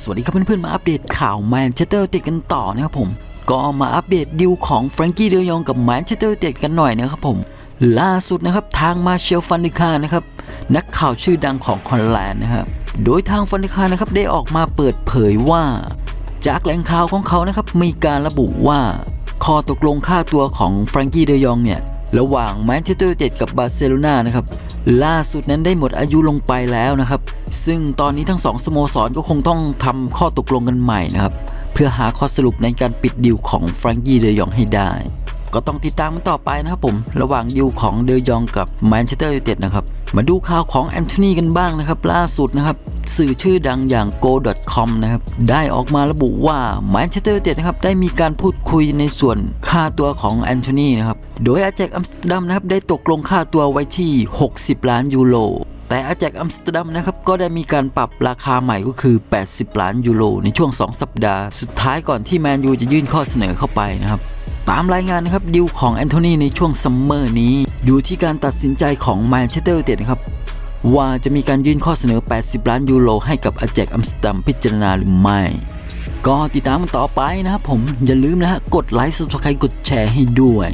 สวัสดีครับเพื่อนๆ มาอัปเดตข่าวแมนเชสเตอร์ติดกันต่อนะครับผม ก็มาอัปเดตดิวของแฟรงกี้เดยองกับแมนเชสเตอร์ติดกันหน่อยนะครับผม ล่าสุดนะครับทางมาเชลฟันดิคานะครับนักข่าวชื่อดังของฮอลแลนด์นะครับโดยทางฟันดิคานะครับได้ออกมาเปิดเผยว่า จากแหล่งข่าวของเขานะครับมีการระบุว่าข้อตกลงค่าตัวของแฟรงกี้เดยองเนี่ย ระหว่างแมนเชสเตอร์ยูไนเต็ดกับบาร์เซโลนานะครับล่าสุดนั้นได้หมดอายุลงไปแล้วนะครับ ซึ่งตอนนี้ทั้งสองสโมสรก็คงต้องทำข้อตกลงกันใหม่นะครับ เพื่อหาข้อสรุปในการปิดดีลของแฟรงกี้เดยองให้ได้ ก็ต้องติดตามมันต่อไปนะครับผม ระหว่างดิวของเดยองกับแมนเชสเตอร์ยูไนเต็ดนะครับ มาดูข่าวของแอนโทนีกันบ้างนะครับ ล่าสุดนะครับ สื่อชื่อดังอย่าง go.com นะครับ ได้ออกมาระบุว่าแมนเชสเตอร์ยูไนเต็ดนะครับ ได้มีการพูดคุยในส่วนค่าตัวของแอนโทนีนะครับ โดยอาแจกอัมสเตอร์ดัมนะครับ ได้ตกลงค่าตัวไว้ที่ 60 ล้านยูโรแต่อาแจกอัมสเตอร์ดัมนะครับก็ได้มีการปรับราคาใหม่ก็คือ 80 ล้านยูโรในช่วง 2 สัปดาห์ สุดท้ายก่อนที่แมนยูจะยื่นข้อเสนอเข้าไปนะครับ ตามรายงานนะครับดิวของแอนโทนีในช่วงซัมเมอร์นี้ อยู่ที่การตัดสินใจของแมนเชสเตอร์ยูไนเต็ดนะครับ ว่าจะมีการยื่นข้อเสนอ 80 ล้านยูโรให้กับอาแจกอัมสเตอร์ดัมพิจารณาหรือไม่ ก็ติดตามกันต่อไปนะครับผมอย่าลืมนะฮะกดไลค์ subscribe กดแชร์ให้ด้วย